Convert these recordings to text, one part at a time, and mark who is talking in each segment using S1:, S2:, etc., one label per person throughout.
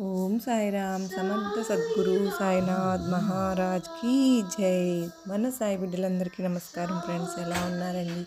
S1: ఓం సాయిరామ్ సమర్థ సద్గురు సాయినాథ్ మహారాజ్ కీ జై. మన సాయి బిడ్డలందరికీ నమస్కారం ఫ్రెండ్స్ ఎలా ఉన్నారండి?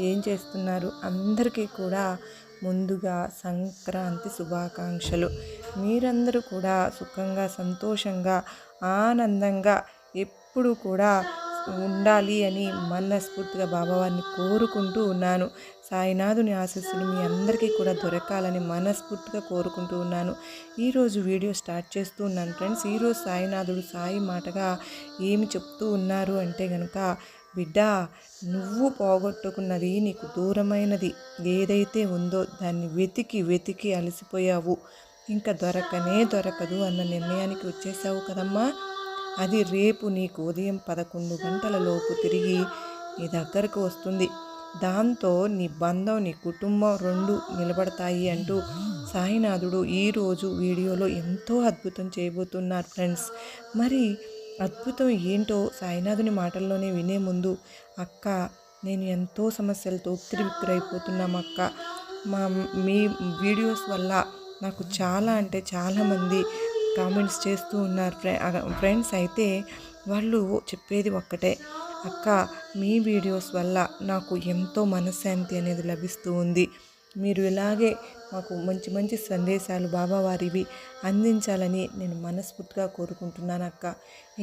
S1: ఏం చేస్తున్నారు? అందరికీ కూడా ముందుగా సంక్రాంతి శుభాకాంక్షలు. మీరందరూ కూడా సుఖంగా సంతోషంగా ఆనందంగా ఎప్పుడు కూడా ఉండాలి అని మనస్ఫూర్తిగా బాబావారిని కోరుకుంటూ ఉన్నాను. సాయినాథుని ఆశస్సులు మీ అందరికీ కూడా దొరకాలని మనస్ఫూర్తిగా కోరుకుంటూ ఉన్నాను. ఈరోజు వీడియో స్టార్ట్ చేస్తూ ఉన్నాను ఫ్రెండ్స్. ఈరోజు సాయినాథుడు సాయి మాటగా ఏమి చెప్తూ ఉన్నారు అంటే కనుక బిడ్డ నువ్వు పోగొట్టుకున్నది నీకు దూరమైనది. ఏదైతే ఉందో దాన్ని వెతికి వెతికి అలసిపోయావు. ఇంకా దొరకనే దొరకదు అన్న నిర్ణయానికి వచ్చేసావు కదమ్మా. అది రేపు నీకు ఉదయం పదకొండు గంటలలోపు తిరిగి నీ దగ్గరకు వస్తుంది. దాంతో నీ బంధం నీ కుటుంబం రెండు నిలబడతాయి అంటూ సాయినాథుడు ఈరోజు వీడియోలో ఎంతో అద్భుతం చేయబోతున్నారు ఫ్రెండ్స్. మరి అద్భుతం ఏంటో సాయినాథుని మాటల్లోనే వినే ముందు అక్క నేను ఎంతో సమస్యలతో ఉక్కిరి బిక్కిరైపోతున్నాం అక్క. మా మీ వీడియోస్ వల్ల నాకు చాలా అంటే చాలామంది కామెంట్స్ చేస్తూ ఉన్నారు. ఫ్రెండ్స్ అయితే వాళ్ళు చెప్పేది ఒక్కటే. అక్క మీ వీడియోస్ వల్ల నాకు ఎంతో మనశ్శాంతి అనేది లభిస్తూ ఉంది. మీరు ఇలాగే మాకు మంచి మంచి సందేశాలు బాబావారివి అందించాలని నేను మనస్ఫూర్తిగా కోరుకుంటున్నాను అక్క.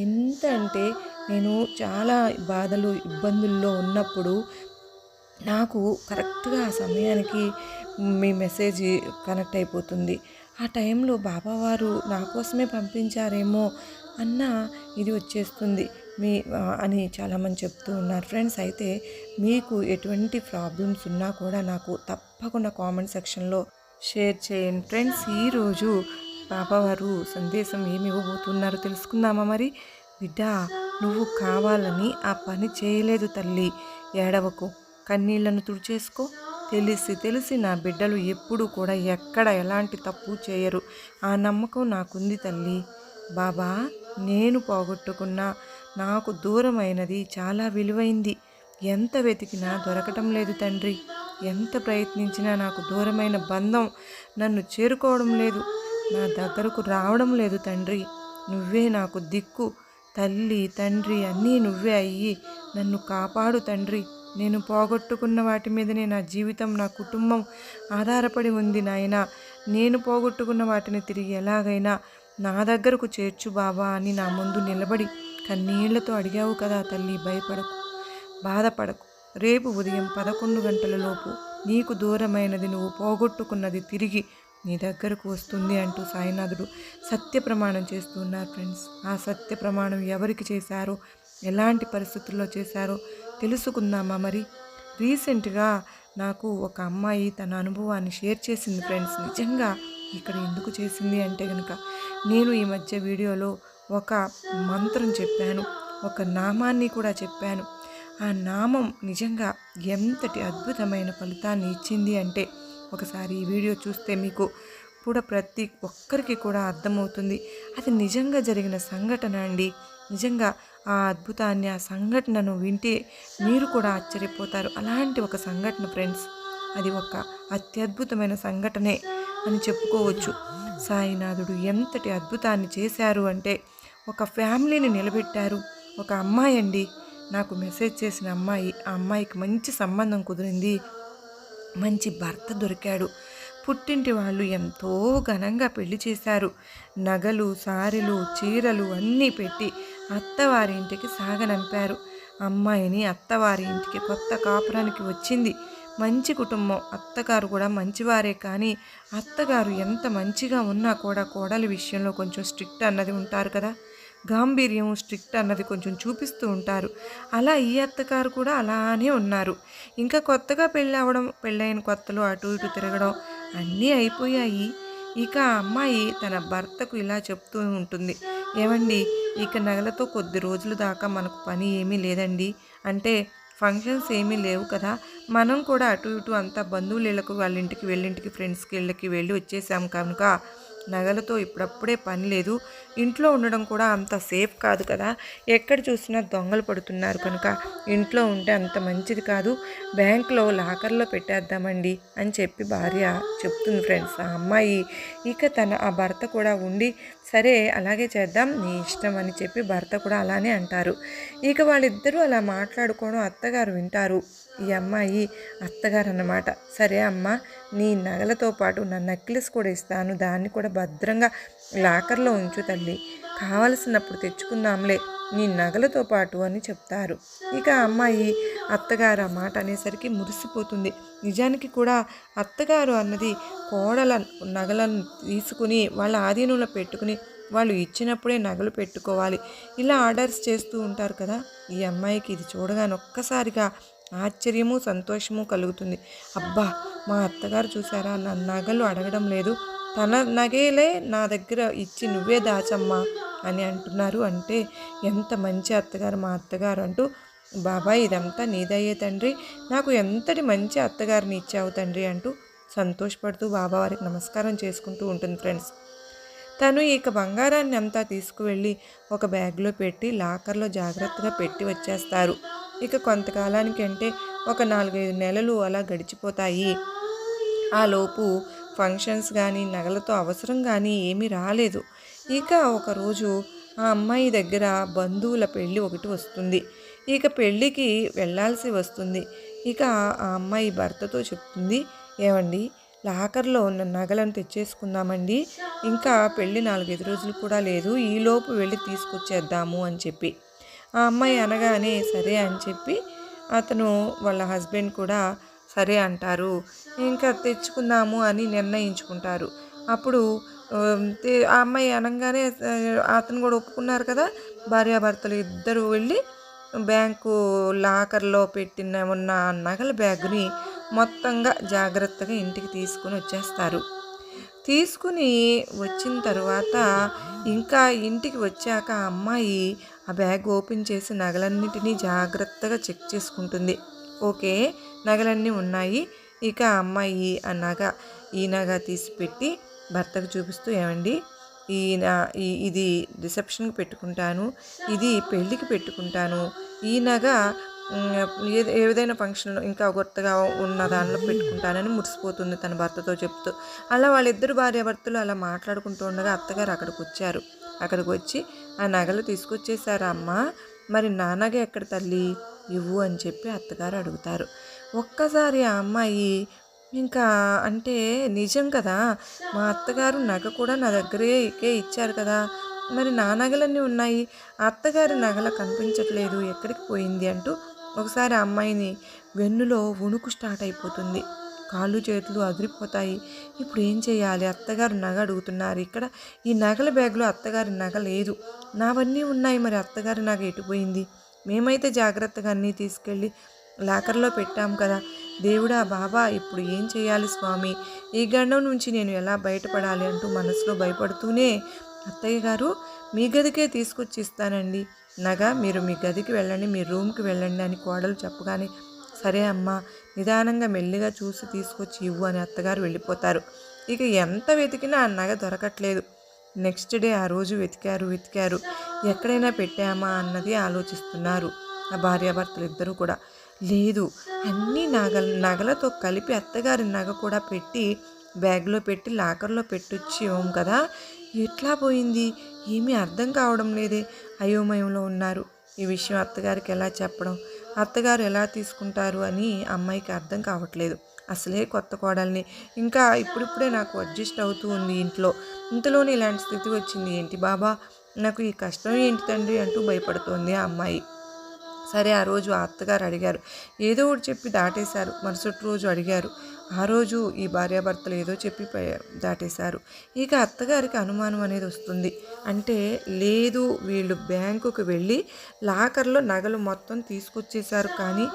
S1: ఎంత అంటే నేను చాలా బాధలు ఇబ్బందుల్లో ఉన్నప్పుడు నాకు కరెక్ట్గా ఆ సమయానికి మీ మెసేజ్ కనెక్ట్ అయిపోతుంది. ఆ టైంలో బాబావారు నా కోసమే పంపించారేమో అన్న ఇది వచ్చేస్తుంది. మీ అని చాలామంది చెప్తూ ఉన్నారు. ఫ్రెండ్స్ అయితే మీకు ఎటువంటి ప్రాబ్లమ్స్ ఉన్నా కూడా నాకు తప్పకుండా కామెంట్ సెక్షన్లో షేర్ చేయండి. ఫ్రెండ్స్ ఈరోజు బాబావారు సందేశం ఏమి ఇవ్వబోతున్నారో తెలుసుకుందామా మరి? బిడ్డ నువ్వు కావాలని ఆ పని చేయలేదు తల్లి. ఏడవకు కన్నీళ్ళను తుడిచేసుకో. తెలిసి తెలిసి నా బిడ్డలు ఎప్పుడు కూడా ఎక్కడ ఎలాంటి తప్పు చేయరు. ఆ నమ్మకం నాకుంది తల్లి. బాబా నేను పోగొట్టుకున్న నాకు దూరమైనది చాలా విలువైంది. ఎంత వెతికినా దొరకటం లేదు తండ్రి. ఎంత ప్రయత్నించినా నాకు దూరమైన బంధం నన్ను చేరుకోవడం లేదు. నా దగ్గరకు రావడం లేదు తండ్రి. నువ్వే నాకు దిక్కు. తల్లి తండ్రి అన్నీ నువ్వే అయ్యి నన్ను కాపాడు తండ్రి. నేను పోగొట్టుకున్న వాటి మీదనే నా జీవితం నా కుటుంబం ఆధారపడి ఉంది నాయన. నేను పోగొట్టుకున్న వాటిని తిరిగి ఎలాగైనా నా దగ్గరకు చేర్చు బాబా అని నా ముందు నిలబడి కన్నీళ్ళతో అడిగావు కదా తల్లి భయపడకు బాధపడకు. రేపు ఉదయం పదకొండు గంటల లోపు నీకు దూరమైనది నువ్వు పోగొట్టుకున్నది తిరిగి నీ దగ్గరకు వస్తుంది అంటూ సాయినాథుడు సత్య ప్రమాణం చేస్తున్నారు ఫ్రెండ్స్. ఆ సత్య ప్రమాణం ఎవరికి చేశారో ఎలాంటి పరిస్థితుల్లో చేశారో తెలుసుకుందామా మరి? రీసెంట్గా నాకు ఒక అమ్మాయి తన అనుభవాన్ని షేర్ చేసింది ఫ్రెండ్స్. నిజంగా ఇక్కడ ఎందుకు చేసింది అంటే కనుక నేను ఈ మధ్య వీడియోలో ఒక మంత్రం చెప్పాను ఒక నామాన్ని కూడా చెప్పాను. ఆ నామం నిజంగా ఎంతటి అద్భుతమైన ఫలితాన్ని ఇచ్చింది అంటే ఒకసారి ఈ వీడియో చూస్తే మీకు కూడా ప్రతి ఒక్కరికి కూడా అర్థమవుతుంది. అది నిజంగా జరిగిన సంఘటన అండి. నిజంగా ఆ అద్భుతాన్ని ఆ సంఘటనను వింటే మీరు కూడా ఆశ్చర్యపోతారు. అలాంటి ఒక సంఘటన ఫ్రెండ్స్ అది ఒక అత్యద్భుతమైన సంఘటనే అని చెప్పుకోవచ్చు. సాయినాథుడు ఎంతటి అద్భుతాన్ని చేశారు అంటే ఒక ఫ్యామిలీని నిలబెట్టారు. ఒక అమ్మాయి అండి. నాకు మెసేజ్ చేసిన అమ్మాయి ఆ అమ్మాయికి మంచి సంబంధం కుదిరింది. మంచి భర్త దొరికాడు. పుట్టింటి వాళ్ళు ఎంతో ఘనంగా పెళ్ళి చేశారు. నగలు సారెలు చీరలు అన్నీ పెట్టి అత్తవారి ఇంటికి సాగనంపారు. అమ్మాయిని అత్తవారి ఇంటికి కొత్త కాపురానికి వచ్చింది. మంచి కుటుంబం. అత్తగారు కూడా మంచివారే కానీ అత్తగారు ఎంత మంచిగా ఉన్నా కూడా కోడల విషయంలో కొంచెం స్ట్రిక్ట్ అన్నది ఉంటారు కదా. గాంభీర్యం స్ట్రిక్ట్ అన్నది కొంచెం చూపిస్తూ ఉంటారు. అలా ఈ అత్తగారు కూడా అలానే ఉన్నారు. ఇంకా కొత్తగా పెళ్ళి అవ్వడం పెళ్ళైన కొత్తలు అటు ఇటు తిరగడం అన్నీ అయిపోయాయి. ఇక ఆ అమ్మాయి తన భర్తకు ఇలా చెప్తూ ఉంటుంది. ఏమండి ఇక నగలతో కొద్ది రోజుల దాకా మనకు పని ఏమీ లేదండి. అంటే ఫంక్షన్స్ ఏమీ లేవు కదా. మనం కూడా అటు ఇటు అంతా బంధువులు ఇళ్ళకు వాళ్ళ ఇంటికి వెళ్ళింటికి ఫ్రెండ్స్కి ఇళ్ళకి వెళ్ళి వచ్చేసాం కనుక నగలతో ఇప్పుడప్పుడే పని లేదు. ఇంట్లో ఉండడం కూడా అంత సేఫ్ కాదు కదా. ఎక్కడ చూసినా దొంగలు పడుతున్నారు కనుక ఇంట్లో ఉంటే అంత మంచిది కాదు. బ్యాంక్లో లాకర్లో పెట్టేద్దామండి అని చెప్పి భార్య చెప్తుంది ఫ్రెండ్స్. ఆ అమ్మాయి ఇక తన ఆ భర్త కూడా ఉండి సరే అలాగే చేద్దాం నీ ఇష్టం అని చెప్పి భర్త కూడా అలానే అంటారు. ఇక వాళ్ళిద్దరూ అలా మాట్లాడుకోవడం అత్తగారు వింటారు. ఈ అమ్మాయి అత్తగారు అన్నమాట సరే అమ్మ నీ నగలతో పాటు నా నెక్లెస్ కూడా ఇస్తాను. దాన్ని కూడా భద్రంగా లాకర్లో ఉంచు తల్లి. కావలసినప్పుడు తెచ్చుకుందాంలే. నీ నగలతో పాటు అని చెప్తారు. ఇక అమ్మాయి అత్తగారు ఆ మాట అనేసరికి మురిసిపోతుంది. నిజానికి కూడా అత్తగారు అన్నది కోడల నగలను తీసుకుని వాళ్ళ ఆధీనంలో పెట్టుకుని వాళ్ళు ఇచ్చినప్పుడే నగలు పెట్టుకోవాలి. ఇలా ఆర్డర్స్ చేస్తూ ఉంటారు కదా. ఈ అమ్మాయికి ఇది చూడగానే ఒక్కసారిగా ఆశ్చర్యము సంతోషము కలుగుతుంది. అబ్బా మా అత్తగారు చూసారా నా నగలు అడగడం లేదు. తన నగేలే నా దగ్గర ఇచ్చి నువ్వే దాచమ్మా అని అంటున్నారు. అంటే ఎంత మంచి అత్తగారు మా అత్తగారు అంటూ బాబాయ్ ఇదంతా నీదయ్యే తండ్రి. నాకు ఎంతటి మంచి అత్తగారిని ఇచ్చావు తండ్రి అంటూ సంతోషపడుతూ బాబా వారికి నమస్కారం చేసుకుంటూ ఉంటుంది ఫ్రెండ్స్. తను ఇక బంగారాన్ని అంతా తీసుకువెళ్ళి ఒక బ్యాగ్లో పెట్టి లాకర్లో జాగ్రత్తగా పెట్టి వచ్చేస్తారు. ఇక కొంతకాలానికి అంటే ఒక నాలుగైదు నెలలు అలా గడిచిపోతాయి. ఆ లోపు ఫంక్షన్స్ కానీ నగలతో అవసరం కానీ ఏమీ రాలేదు. ఇక ఒకరోజు ఆ అమ్మాయి దగ్గర బంధువుల పెళ్ళి ఒకటి వస్తుంది. ఇక పెళ్ళికి వెళ్ళాల్సి వస్తుంది. ఇక ఆ అమ్మాయి భర్తతో చెప్తుంది ఏమండి లాకర్లో ఉన్న నగలను తెచ్చేసుకుందామండి. ఇంకా పెళ్ళి నాలుగైదు రోజులు కూడా లేదు. ఈలోపు వెళ్ళి తీసుకొచ్చేద్దాము అని చెప్పి. ఆ అమ్మాయి అనగానే సరే అని చెప్పి అతను వాళ్ళ హస్బెండ్ కూడా సరే అంటారు. ఇంకా తెచ్చుకుందాము అని నిర్ణయించుకుంటారు. అప్పుడు ఆ, అమ్మాయి అనగానే అతను కూడా ఒప్పుకున్నారు కదా భార్యాభర్తలు ఇద్దరు వెళ్ళి బ్యాంకు లాకర్లో పెట్టిన ఉన్న నగల బ్యాగుని మొత్తంగా జాగ్రత్తగా ఇంటికి తీసుకుని వచ్చేస్తారు. తీసుకుని వచ్చిన తర్వాత ఇంకా ఇంటికి వచ్చాక అమ్మాయి ఆ బ్యాగ్ ఓపెన్ చేసి నగలన్నిటినీ జాగ్రత్తగా చెక్ చేసుకుంటుంది. ఓకే నగలన్నీ ఉన్నాయి. ఇక అమ్మాయి ఆ నగ ఈ నగ తీసి పెట్టి భర్తకు చూపిస్తూ ఏమండి? ఈ నా ఈ ఇది రిసెప్షన్కి పెట్టుకుంటాను. ఇది పెళ్ళికి పెట్టుకుంటాను. ఈ నగ ఏ ఏదైనా ఫంక్షన్లో ఇంకా కొత్తగా ఉన్న దానిలో పెట్టుకుంటానని మురిసిపోతుంది తన భర్తతో చెప్తూ. అలా వాళ్ళిద్దరు భార్యాభర్తలు అలా మాట్లాడుకుంటూ ఉండగా అత్తగారు అక్కడికి వచ్చారు అక్కడికి వచ్చి ఆ నగలు తీసుకొచ్చేసారా అమ్మ మరి నాన్నగ ఎక్కడ తల్లి? ఇవ్వు అని చెప్పి అత్తగారు అడుగుతారు. ఒక్కసారి ఆ అమ్మాయి ఇంకా అంటే నిజం కదా? మా అత్తగారు నగ కూడా నా దగ్గరే ఇచ్చారు కదా? మరి నా నగలన్నీ ఉన్నాయి. అత్తగారి నగల కనిపించట్లేదు. ఎక్కడికి పోయింది? అంటూ ఒకసారి ఆ అమ్మాయిని వెన్నులో వణుకు స్టార్ట్ అయిపోతుంది. కాళ్ళు చేతులు అదిరిపోతాయి. ఇప్పుడు ఏం చేయాలి? అత్తగారు నగ అడుగుతున్నారు. ఇక్కడ ఈ నగల బ్యాగ్లో అత్తగారి నగ లేదు. నావన్నీ ఉన్నాయి. మరి అత్తగారి నగ ఎటుపోయింది మేమైతే జాగ్రత్తగా అన్నీ తీసుకెళ్ళి లాకర్లో పెట్టాం కదా. దేవుడా బాబా ఇప్పుడు ఏం చేయాలి స్వామి? ఈ గండం నుంచి నేను ఎలా బయటపడాలి అంటూ మనసులో భయపడుతూనే అత్తయ్య గారు మీ గదికే తీసుకొచ్చి ఇస్తానండి. నగ మీరు మీ గదికి వెళ్ళండి మీ రూమ్కి వెళ్ళండి అని కోడలు చెప్పగానే సరే అమ్మా నిదానంగా మెల్లిగా చూసి తీసుకొచ్చి ఇవ్వు అని అత్తగారు వెళ్ళిపోతారు. ఇక ఎంత వెతికినా ఆ నగ దొరకట్లేదు. నెక్స్ట్ డే ఆ రోజు వెతికారు వెతికారు. ఎక్కడైనా పెట్టామా అన్నది ఆలోచిస్తున్నారు ఆ భార్యాభర్తలు ఇద్దరూ కూడా. లేదు అన్ని నగల నగలతో కలిపి అత్తగారి నగ కూడా పెట్టి బ్యాగ్లో పెట్టి లాకర్లో పెట్టొచ్చి కదా. ఎట్లా పోయింది? ఏమీ అర్థం కావడం లేదే. అయోమయంలో ఉన్నారు. ఈ విషయం అత్తగారికి ఎలా చెప్పడం? అత్తగారు ఎలా తీసుకుంటారు అని అమ్మాయికి అర్థం కావట్లేదు. అసలే కొత్త కోడల్ని. ఇంకా ఇప్పుడిప్పుడే నాకు అడ్జస్ట్ అవుతూ ఉంది ఇంట్లో. ఇంతలోనే ఇలాంటి స్థితి వచ్చింది. ఏంటి బాబా? నాకు ఈ కష్టం ఏంటి తండ్రి? అంటూ భయపడుతోంది ఆ అమ్మాయి. సరే ఆ రోజు ఆ అత్తగారు అడిగారు. ఏదో ఒకటి చెప్పి దాటేశారు. మరుసటి రోజు అడిగారు. ఆ రోజు ఈ భార్యాభర్తలు ఏదో చెప్పి దాటేశారు. ఇక అత్తగారికి అనుమానం అనేది వస్తుంది. అంటే లేదు వీళ్ళు బ్యాంకుకు వెళ్ళి లాకర్లో నగలు మొత్తం తీసుకొచ్చేశారు కానీ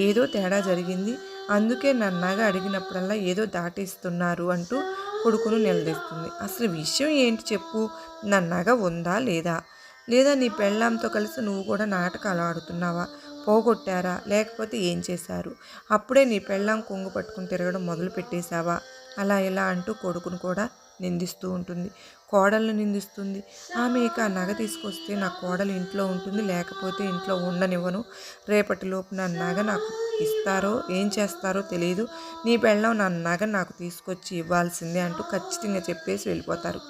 S1: ఏదో తేడా జరిగింది. అందుకే నన్ను నగ అడిగినప్పుడల్లా ఏదో దాటేస్తున్నారు అంటూ కొడుకును నిలదీస్తుంది. అసలు విషయం ఏంటి చెప్పు? నా నగ ఉందా లేదా? లేదా నీ పెళ్ళాంతో కలిసి నువ్వు కూడా నాటకాలు ఆడుతున్నావా? పోగొట్టారా? లేకపోతే ఏం చేశారు? అప్పుడే నీ పెళ్ళాం కొంగు పట్టుకుని తిరగడం మొదలు పెట్టేశావా? అలా ఇలా అంటూ కొడుకును కూడా నిందిస్తూ ఉంటుంది. కోడలను నిందిస్తుంది. ఆమె ఇక నగ తీసుకొస్తే నా కోడలు ఇంట్లో ఉంటుంది లేకపోతే ఇంట్లో ఉండనివ్వను. రేపటిలోపు నా నగ నాకు ఇస్తారో ఏం చేస్తారో తెలియదు నీ బెళ్ళం నా నగ నాకు తీసుకొచ్చి ఇవ్వాల్సిందే అంటూ ఖచ్చితంగా చెప్పేసి వెళ్ళిపోతారు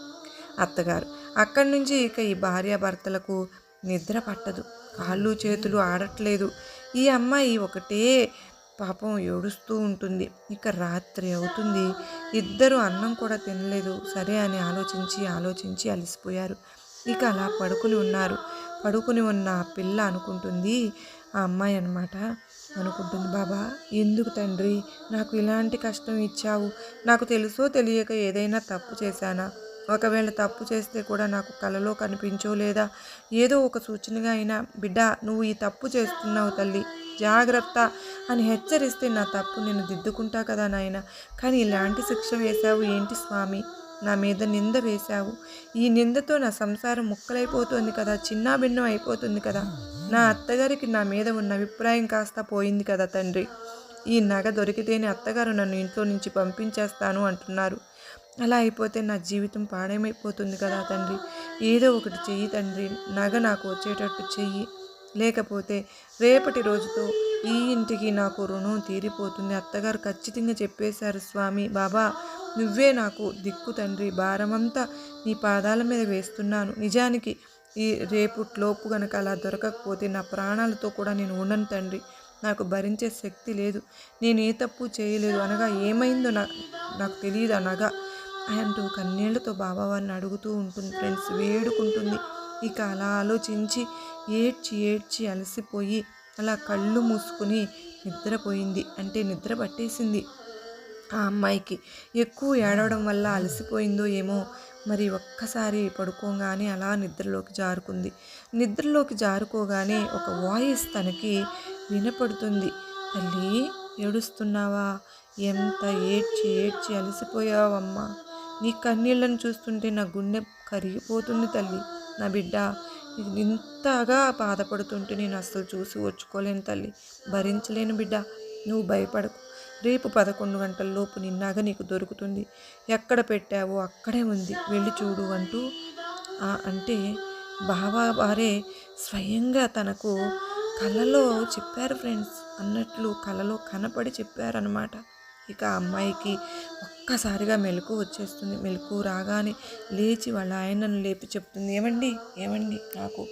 S1: అత్తగారు. అక్కడి నుంచి ఇక ఈ భార్యాభర్తలకు నిద్ర పట్టదు. కాళ్ళు చేతులు ఆడట్లేదు. ఈ అమ్మాయి ఒకటే పాపం ఏడుస్తూ ఉంటుంది. ఇక రాత్రి అవుతుంది. ఇద్దరు అన్నం కూడా తినలేదు. సరే అని ఆలోచించి ఆలోచించి అలసిపోయారు. ఇక అలా పడుకుని ఉన్నారు. పడుకుని ఉన్న పిల్ల అనుకుంటుంది ఆ అమ్మాయి అనమాట అనుకుంటుంది బాబా ఎందుకు తండ్రి? నాకు ఇలాంటి కష్టం ఇచ్చావు. నాకు తెలుసో తెలియక ఏదైనా తప్పు చేశానా? ఒకవేళ తప్పు చేస్తే కూడా నాకు కలలో కనిపించో లేదా ఏదో ఒక సూచనగా అయినా బిడ్డ నువ్వు ఈ తప్పు చేస్తున్నావు తల్లి జాగ్రత్త అని హెచ్చరిస్తే నా తప్పు నేను దిద్దుకుంటా కదా నాయన. కానీ ఇలాంటి శిక్ష వేశావు ఏంటి స్వామి? నా మీద నింద వేశావు. ఈ నిందతో నా సంసారం ముక్కలైపోతుంది కదా చిన్న భిన్నం అయిపోతుంది కదా. నా అత్తగారికి నా మీద ఉన్న అభిప్రాయం కాస్త పోయింది కదా తండ్రి. ఈ నగ దొరికితేనే అత్తగారు నన్ను ఇంట్లో నుంచి పంపించేస్తాను అంటున్నారు. అలా అయిపోతే నా జీవితం పాడేమైపోతుంది కదా తండ్రి. ఏదో ఒకటి చెయ్యి తండ్రి. నగ నాకు వచ్చేటట్టు చెయ్యి. లేకపోతే రేపటి రోజుతో ఈ ఇంటికి నాకు రుణం తీరిపోతుంది. అత్తగారు ఖచ్చితంగా చెప్పేశారు స్వామి బాబా నువ్వే నాకు దిక్కు తండ్రి. భారమంతా నీ పాదాల మీద వేస్తున్నాను. నిజానికి ఈ రేపుట్లోపు గనక అలా దొరకకపోతే నా ప్రాణాలతో కూడా నేను ఉండను తండ్రి. నాకు భరించే శక్తి లేదు. నేను ఏ తప్పు చేయలేదు అనగా ఏమైందో నా నాకు తెలియదు అనగా అంటూ కన్నీళ్ళతో బాబావారిని అడుగుతూ ఉంటుంది. ఫ్రెండ్స్ వేడుకుంటుంది. ఇక అలా ఆలోచించి ఏడ్చి ఏడ్చి అలసిపోయి అలా కళ్ళు మూసుకుని నిద్రపోయింది. అంటే నిద్ర పట్టేసింది ఆ అమ్మాయికి. ఎక్కువ ఏడవడం వల్ల అలసిపోయిందో ఏమో మరి ఒక్కసారి పడుకోగానే అలా నిద్రలోకి జారుకుంది. నిద్రలోకి జారుకోగానే ఒక వాయిస్ తనకి వినపడుతుంది. తల్లి ఏడుస్తున్నావా? ఎంత ఏడ్చి ఏడ్చి అలసిపోయావమ్మా? నీ కన్నీళ్ళను చూస్తుంటే నా గుండె కరిగిపోతుంది తల్లి. నా బిడ్డ ఇంతగా బాధపడుతుంటే నేను అస్సలు చూసి వచ్చుకోలేను తల్లి. భరించలేను బిడ్డ నువ్వు భయపడకు. రేపు పదకొండు గంటల లోపు నిన్నాగా నీకు దొరుకుతుంది. ఎక్కడ పెట్టావో అక్కడే ఉంది. వెళ్ళి చూడు అంటూ అంటే బాబా వారే స్వయంగా తనకు కళలో చెప్పారు ఫ్రెండ్స్. అన్నట్లు కళలో కనపడి చెప్పారనమాట ఇక అమ్మాయికి ఒక్కసారిగా మెలకు వచ్చేస్తుంది. మెలకు రాగానే లేచి వాళ్ళ ఆయనను లేపి చెప్తుంది ఏమండి? ఏమండి? నాకు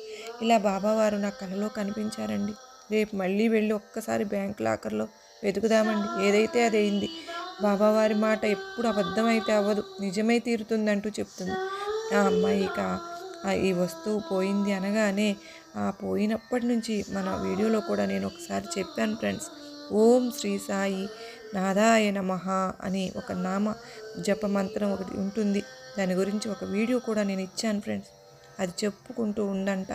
S1: ఇలా బాబావారు నా కళలో కనిపించారండి. రేపు మళ్ళీ వెళ్ళి ఒక్కసారి బ్యాంక్ లాకర్లో వెతుకుదామండి. ఏదైతే అది అయింది. బాబావారి మాట ఎప్పుడు అబద్ధమైతే అవ్వదు. నిజమై తీరుతుందంటూ చెప్తుంది. ఆ అమ్మాయి ఇక ఈ వస్తువు పోయింది అనగానే ఆ పోయినప్పటి నుంచి మన వీడియోలో కూడా నేను ఒకసారి చెప్పాను ఫ్రెండ్స్. ఓం శ్రీ సాయి నాదాయ నమ అని ఒక నామ జప మంత్రం ఒకటి ఉంటుంది. దాని గురించి ఒక వీడియో కూడా నేను ఇచ్చాను ఫ్రెండ్స్. అది చెప్పుకుంటూ ఉందంట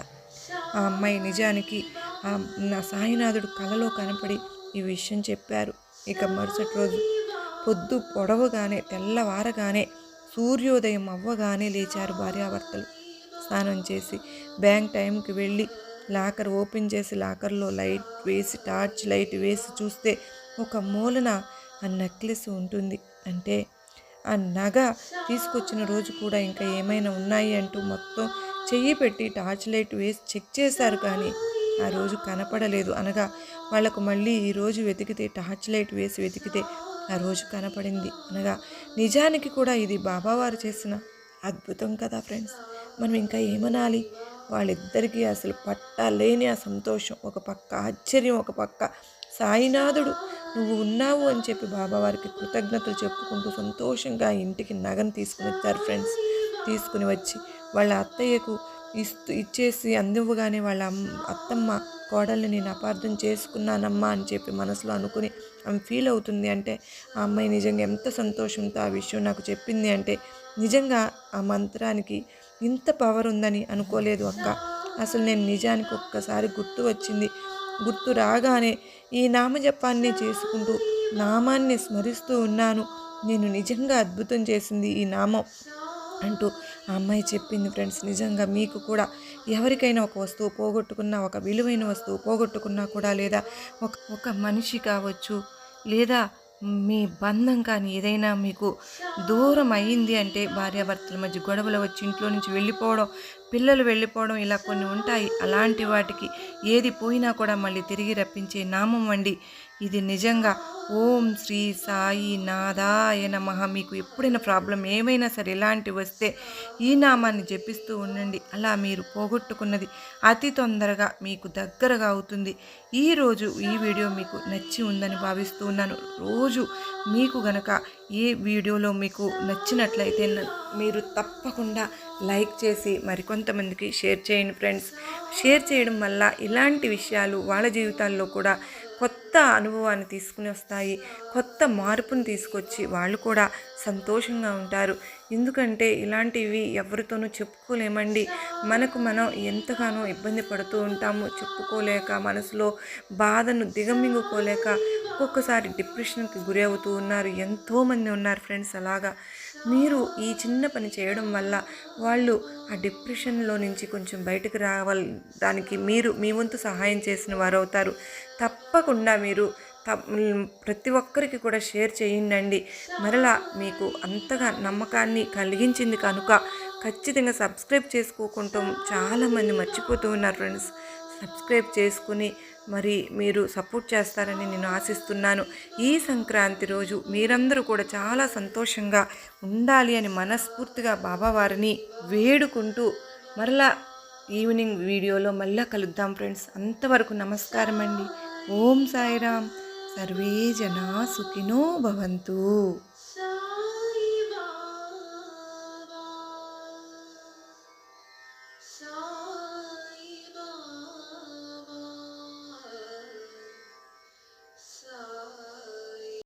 S1: ఆ అమ్మాయి నిజానికి ఆ నా సాయినాథుడు కలలో కనపడి ఈ విషయం చెప్పారు. ఇక మరుసటి రోజు పొద్దు పొడవగానే తెల్లవారగానే సూర్యోదయం అవ్వగానే లేచారు భార్యాభర్తలు. స్నానం చేసి బ్యాంక్ టైంకి వెళ్ళి లాకర్ ఓపెన్ చేసి లాకర్లో లైట్ వేసి టార్చ్ లైట్ వేసి చూస్తే ఒక మూలన ఆ నెక్లెస్ ఉంటుంది. అంటే ఆ నగ తీసుకొచ్చిన రోజు కూడా ఇంకా ఏమైనా ఉన్నాయి అంటూ మొత్తం చెయ్యి పెట్టి టార్చ్ లైట్ వేసి చెక్ చేశారు కానీ ఆ రోజు కనపడలేదు. అనగా వాళ్ళకు మళ్ళీ ఈరోజు వెతికితే టార్చ్ లైట్ వేసి వెతికితే ఆ రోజు కనపడింది. అనగా నిజానికి కూడా ఇది బాబావారు చేసిన అద్భుతం కదా ఫ్రెండ్స్. మనం ఇంకా ఏమనాలి? వాళ్ళిద్దరికీ అసలు పట్టలేని ఆ సంతోషం. ఒక పక్క ఆశ్చర్యం ఒక పక్క సాయినాథుడు నువ్వు ఉన్నావు అని చెప్పి బాబావారికి కృతజ్ఞతలు చెప్పుకుంటూ సంతోషంగా ఇంటికి నగను తీసుకుని వచ్చారు ఫ్రెండ్స్. తీసుకుని వచ్చి వాళ్ళ అత్తయ్యకు ఇస్తూ ఇచ్చేసి అందివ్వగానే వాళ్ళ అత్తమ్మ కోడల్ని నేను అపార్థం చేసుకున్నానమ్మా అని చెప్పి మనసులో అనుకుని ఆమె ఫీల్ అవుతుంది అంటే ఆ అమ్మాయి నిజంగా ఎంత సంతోషంతో ఆ విషయం నాకు చెప్పింది అంటే నిజంగా ఆ మంత్రానికి ఇంత పవర్ ఉందని అనుకోలేదు అక్క. అసలు నేను నిజానికి ఒక్కసారి గుర్తు వచ్చింది. గుర్తు రాగానే ఈ నామజపాన్ని చేసుకుంటూ నామాన్ని స్మరిస్తూ ఉన్నాను. నేను నిజంగా అద్భుతం చేసింది ఈ నామం అంటూ ఆ అమ్మాయి చెప్పింది ఫ్రెండ్స్. నిజంగా మీకు కూడా ఎవరికైనా ఒక వస్తువు పోగొట్టుకున్నా ఒక విలువైన వస్తువు పోగొట్టుకున్నా కూడా లేదా ఒక ఒక మనిషి కావచ్చు లేదా మీ బంధం కానీ ఏదైనా మీకు దూరం అయ్యింది అంటే భార్యాభర్తల మధ్య గొడవలు వచ్చి ఇంట్లో నుంచి వెళ్ళిపోవడం పిల్లలు వెళ్ళిపోవడం ఇలా కొన్ని ఉంటాయి. అలాంటి వాటికి ఏది పోయినా కూడా మళ్ళీ తిరిగి రప్పించే నామం అండి ఇది నిజంగా ఓం శ్రీ సాయి నాదాయ నమః. మీకు ఎప్పుడైనా ప్రాబ్లం ఏమైనా సరే ఇలాంటివి వస్తే ఈ నామాన్ని జపిస్తూ ఉండండి. అలా మీరు పోగొట్టుకున్నది అతి తొందరగా మీకు దగ్గరగా అవుతుంది. ఈరోజు ఈ వీడియో మీకు నచ్చి ఉందని భావిస్తూ ఉన్నాను. రోజు మీకు గనక ఏ వీడియోలో మీకు నచ్చినట్లయితే మీరు తప్పకుండా లైక్ చేసి మరికొంతమందికి షేర్ చేయండి ఫ్రెండ్స్. షేర్ చేయడం వల్ల ఇలాంటి విషయాలు వాళ్ళ జీవితాల్లో కూడా కొత్త అనుభవాన్ని తీసుకుని వస్తాయి కొత్త మార్పును తీసుకొచ్చి వాళ్ళు కూడా సంతోషంగా ఉంటారు. ఎందుకంటే ఇలాంటివి ఎవరితోనూ చెప్పుకోలేమండి. మనకు మనం ఎంతగానో ఇబ్బంది పడుతూ ఉంటాము చెప్పుకోలేక మనసులో బాధను దిగమింగుకోలేక ఒక్కొక్కసారి డిప్రెషన్కి గురి అవుతూ ఉన్నారు. ఎంతోమంది ఉన్నారు ఫ్రెండ్స్ అలాగా. మీరు ఈ చిన్న పని చేయడం వల్ల వాళ్ళు ఆ డిప్రెషన్లో నుంచి కొంచెం బయటకు రావాలి దానికి మీరు మీ వంతు సహాయం చేసిన వారు అవుతారు తప్పకుండా మీరు త- ప్రతి ఒక్కరికి కూడా షేర్ చేయండి మరలా మీకు అంతగా నమ్మకాన్ని కలిగించింది కనుక ఖచ్చితంగా సబ్స్క్రైబ్ చేసుకోకుండా చాలామంది మర్చిపోతూ ఉన్నారు ఫ్రెండ్స్. సబ్స్క్రైబ్ చేసుకుని మరి మీరు సపోర్ట్ చేస్తారని నేను ఆశిస్తున్నాను. ఈ సంక్రాంతి రోజు మీరందరూ కూడా చాలా సంతోషంగా ఉండాలి అని మనస్ఫూర్తిగా బాబావారిని వేడుకుంటూ మరలా ఈవినింగ్ వీడియోలో మళ్ళా కలుద్దాం ఫ్రెండ్స్. అంతవరకు నమస్కారం అండి ఓం సాయిరామ్. సర్వే జనా సుఖినో భవంతు.